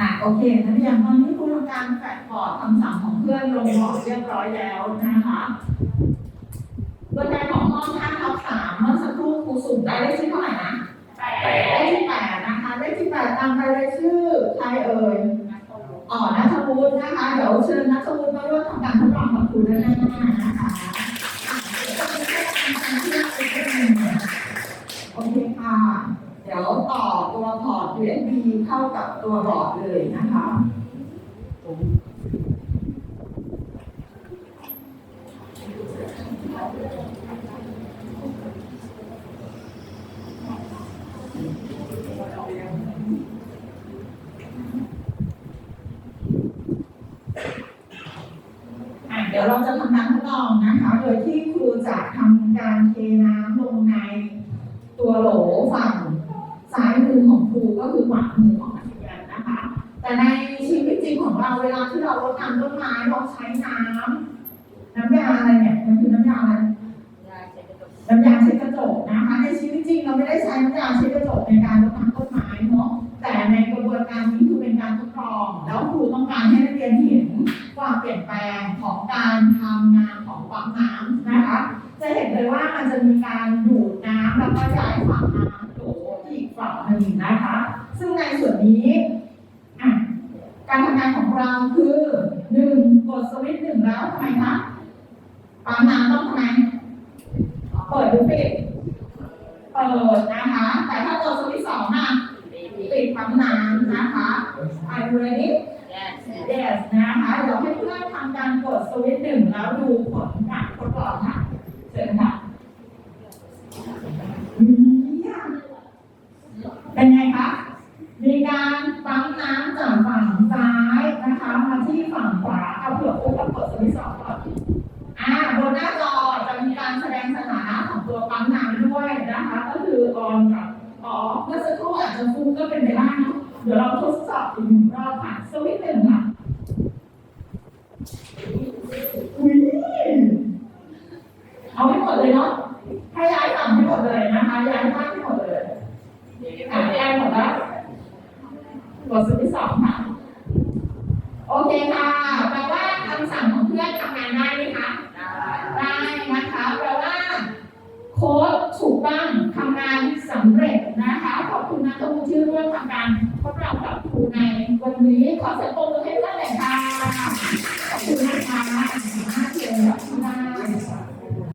อะโอเคนักเรียนตอนนี้ครูทำการแฟกบอร์ดคำสั่งของเพื่อนลงบอร์ดเรียบร้อยแล้วนะคะตัวแทนของห้องท่านทับสามเมื่อสักครู่ครูสุ่มได้เลขที่เท่าไหร่นะเลขที่แปดนะคะเลขที่แปดตามไปเลยชื่อใครเอ่ยอ๋อนัทวุฒินะคะ เดี๋ยวเชิญนัทวุฒิมาร่วมทำการทดลองกับครูด้านหน้านะคะ ต่อตัวพอร์ต USB เข้ากับตัวบอร์ดเลยนะคะอะเดี๋ยวเราจะทำการทดลองนะคะ โดยที่ครูจะทำการเทน้ำลงในตัวโหลฝั่งซ้ายมือของครู ก็คือขวามือของนักเรียนนะคะ แต่ในชีวิตจริงของเราเวลาที่เรารดน้ำต้นไม้เราใช้น้ำน้ำยาอะไรเนี่ยมันคือน้ำยาอะไรน้ำยาเช็ดกระจกนะคะ ในชีวิตจริงเราไม่ได้ใช้น้ำยาเช็ดกระจกในการรดน้ำต้นไม้เนาะแต่ในกระบวนการนี้คือเป็นการทดลองแล้วครูต้องการให้นักเรียนเห็นความเปลี่ยนแปลงของการทำงานของปั๊มน้ำนะคะ จะเห็นเลยว่ามันจะมีการดูดน้ำแล้วก็ย้ายฝั่งน้ำ โดที่อีกฝั่งหนึ่งนะคะ ซึ่งในส่วนนี้อะการทำงานของเราคือหนึ่งกดสวิตช์หนึ่งแล้วทำไมคะปั๊มน้ำต้องทำไมเปิดหรือปิด เปิดนะคะ แต่ถ้าตัวสวิตช์สองอะปิดปั๊มน้ำนะคะ Are you ready yes นะคะเดี๋ยวให้เพื่อนทำการกดสวิตช์หนึ่งแล้วดูผลการทดลองค่ะเชิญค่ะอืมเยี่ยมเป็นไงคะ มีการปั๊มน้ำจากฝั่งซ้ายนะคะ มา ที่ฝั่งขวาเอาเผื่อปุ๊บแล้วกดสวิตช์สองก่อนอ่าบนหน้าจอจะมีการแสดงสถานะของตัวปั๊มน้ำด้วยนะคะ ก็คือออนกับออฟเมื่อสักครู่อาจจะฟุ้งก็เป็นไปได้นะเดี๋ยวเราทดสอบอีกหนึ่งรอบค่ะสวิตช์หนึ่งค่ะอุ้ยเอาให้หมดเลยเนาะให้ย้ายฝั่งให้หมดเลยนะคะย้ายข้างให้หมดเลยอะย้ายหมดแล้วกดสวิตช์สองค่ะ โอเคค่ะแปลว่าคำสั่งของเพื่อนทำงานได้ไหมคะ ได้นะคะแปลว่า โค้ดถูกต้องทำงานสำเร็จนะคะ ขอบคุณนักเรียนที่ร่วมทำการทดลองกับครูในวันนี้ขอเสียงปรบมือให้